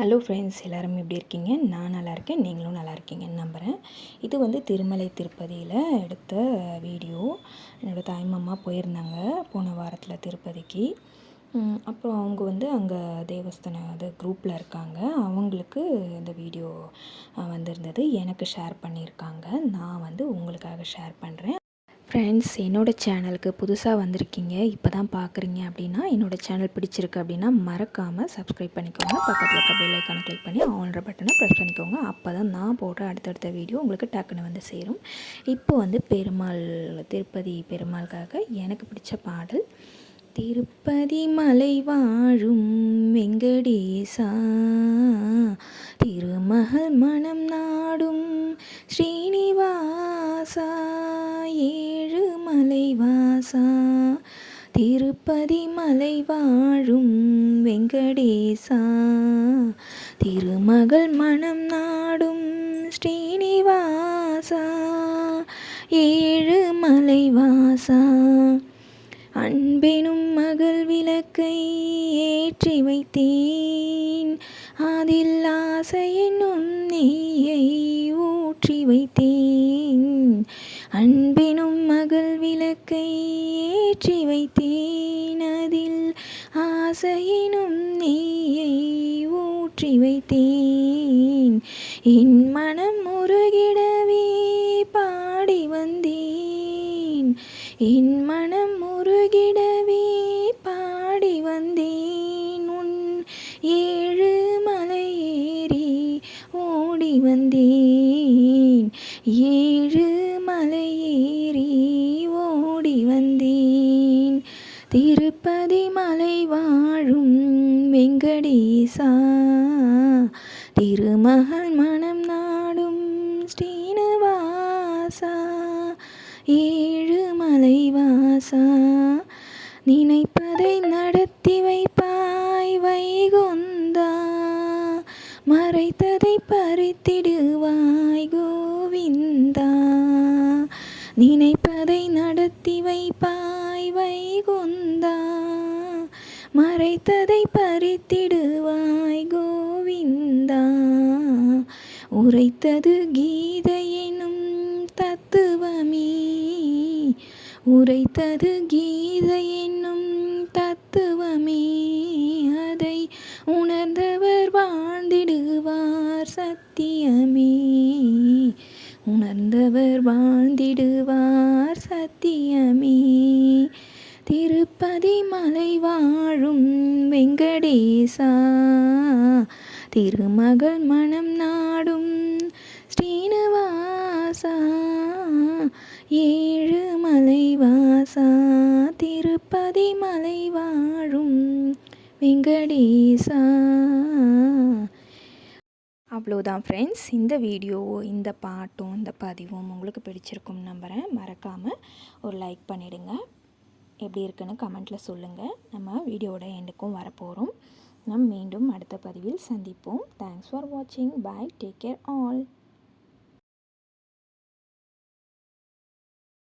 Hello friends எல்லோரும் எப்படி இருக்கீங்க? நான் நல்லா இருக்கேன் நீங்களும் நல்லா இருக்கீங்கன்னு நம்புகிறேன் இது வந்து திருமலை திருப்பதியில் எடுத்த வீடியோ என்னோடய தாய்மாமா போயிருந்தாங்க போன வாரத்தில் திருப்பதிக்கு. அப்புறம் அவங்க வந்து அங்கே தேவஸ்தான அது குரூப்பில் இருக்காங்க. அவங்களுக்கு இந்த வீடியோ வந்திருந்தது. எனக்கு ஷேர் பண்ணியிருக்காங்க நான் வந்து உங்களுக்காக ஷேர் பண்ணுறேன் ஃப்ரெண்ட்ஸ் என்னோடய சேனலுக்கு புதுசாக வந்திருக்கீங்க இப்போ தான் பார்க்குறீங்க அப்படின்னா என்னோடய சேனல் பிடிச்சிருக்கு அப்படின்னா மறக்காமல் சப்ஸ்கிரைப் பண்ணிக்கோங்க. பக்கத்தில் இருக்க பெல் ஐக்கானை கிளிக் பண்ணி ஆன்ற பட்டனை ப்ரெஸ் பண்ணிக்கோங்க. அப்போ தான் நான் போடுற அடுத்தடுத்த வீடியோ உங்களுக்கு டக்குன்னு வந்து சேரும். இப்போ வந்து பெருமாள் திருப்பதி பெருமாளுக்காக எனக்கு பிடிச்ச பாடல் திருப்பதி மலை வாழும் வெங்கடேசா திருமகள் மனம் நாடும் ஸ்ரீனிவாசா ஏ மலைவாசா திருப்பதி மலை வாழும் வெங்கடேசா திருமகள் மனம் நாடும் ஸ்ரீனிவாசா ஏழு மலைவாசா அன்பெனும் மகள் விளக்கை ஏற்றி வைத்தேன். அதில் ஆசையென்னும் நெய்யை ஊற்றி வைத்தேன். அன்பினும் மகள் விளக்கை ஏற்றி வைத்தேன் அதில் ஆசையினும் நெய்யை ஊற்றி வைத்தேன். என் மனம் முருகிடவே பாடி வந்தேன். என் மனம் முருகிடவே பாடி வந்தேன். உன் ஏழு மலை ஏறி ஓடி வந்தேன். ஏ திருப்பதி மலை வாழும் வெங்கடேசா. திருமகள் மனம் நாடும் ஸ்ரீனிவாசா. ஏழு மலை வாசா நினைப்பதை நடத்தி வைப்பாய் வைகுந்தா. மறைத்ததை பறித்திடுவாய் கோவிந்தா. நினைப்பதை நடத்தி வைப்பாய் வைகுந்தா. மறைத்ததை பறித்திடுவாய் கோவிந்தா. உரைத்தது கீதையினும் தத்துவமே. உரைத்தது கீதை என்னும் தத்துவமே. அதை உணர்ந்தவர் வாழ்ந்திடுவார் சத்தியமே. உணர்ந்தவர் வாழ்ந்திடுவார் சத்தியமே. திருப்பதி மலை வாழும் வெங்கடேசா. திருமகள் மனம் நாடும் ஸ்ரீனிவாசா. ஏழு மலைவாசா. திருப்பதி மலை வாழும் வெங்கடேசா. அவ்வளோதான் ஃப்ரெண்ட்ஸ் இந்த வீடியோவோ இந்த பாட்டும் இந்த பதிவும் உங்களுக்கு பிடிச்சிருக்கும் நம்புகிறேன் மறக்காமல் ஒரு லைக் பண்ணிவிடுங்க எப்படி இருக்குன்னு கமெண்ட்டில் சொல்லுங்கள் நம்ம வீடியோட எண்டுக்கும் வரப்போகிறோம் நம் மீண்டும் அடுத்த பதிவில் சந்திப்போம். தேங்க்ஸ் ஃபார் வாட்சிங் பாய் டேக் கேர் ஆல்